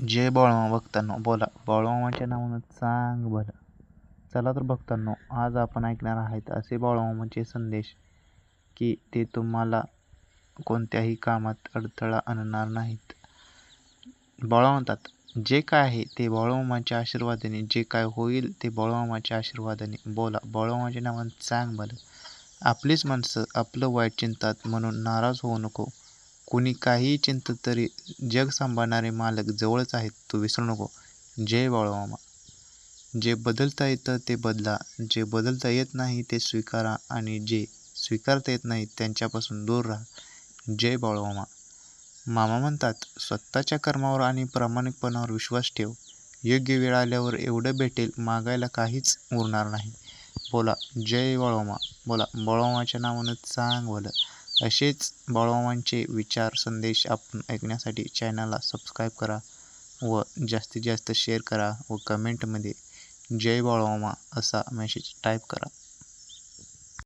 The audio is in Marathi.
जय बाळूमामा भक्तांनो बोला. बाळूमामाच्या नावानं चांग भलं चला तर भक्तांनो आज आपण ऐकणार आहेत असे बाळूमामाचे संदेश की ते तुम्हाला कोणत्याही कामात अडथळा आणणार नाहीत. बाळू म्हणतात जे काय आहे ते बाळूमामाच्या आशीर्वादाने जे काय होईल ते बाळूमामाच्या आशीर्वादाने. बोला बाळूमामाच्या नावानं चांग भलं आपलीच माणसं आपलं वाईट चिंतात म्हणून नाराज होऊ नको. कुणी काहीही चिंतत तरी जग सांभाळणारे मालक जवळच आहेत तू विसरू नको. जय बाळूमामा. जे बदलता येतं ते बदला. जे बदलता येत नाही ते स्वीकारा आणि जे स्वीकारता येत नाही त्यांच्यापासून दूर राहा. जय बाळूमामा. मामा म्हणतात स्वतःच्या कर्मावर आणि प्रामाणिकपणावर विश्वास ठेव. योग्य वेळ आल्यावर एवढं भेटेल मागायला काहीच उरणार नाही. बोला जय बाळोमा बोला बाळोमाच्या नावानं चांगलं असेच बाळूमामांचे विचार संदेश आपण ऐकण्यासाठी चॅनलला सबस्क्राईब करा व जास्तीत जास्त शेअर करा व कमेंटमध्ये जय बाळूमामा असा मेसेज टाईप करा.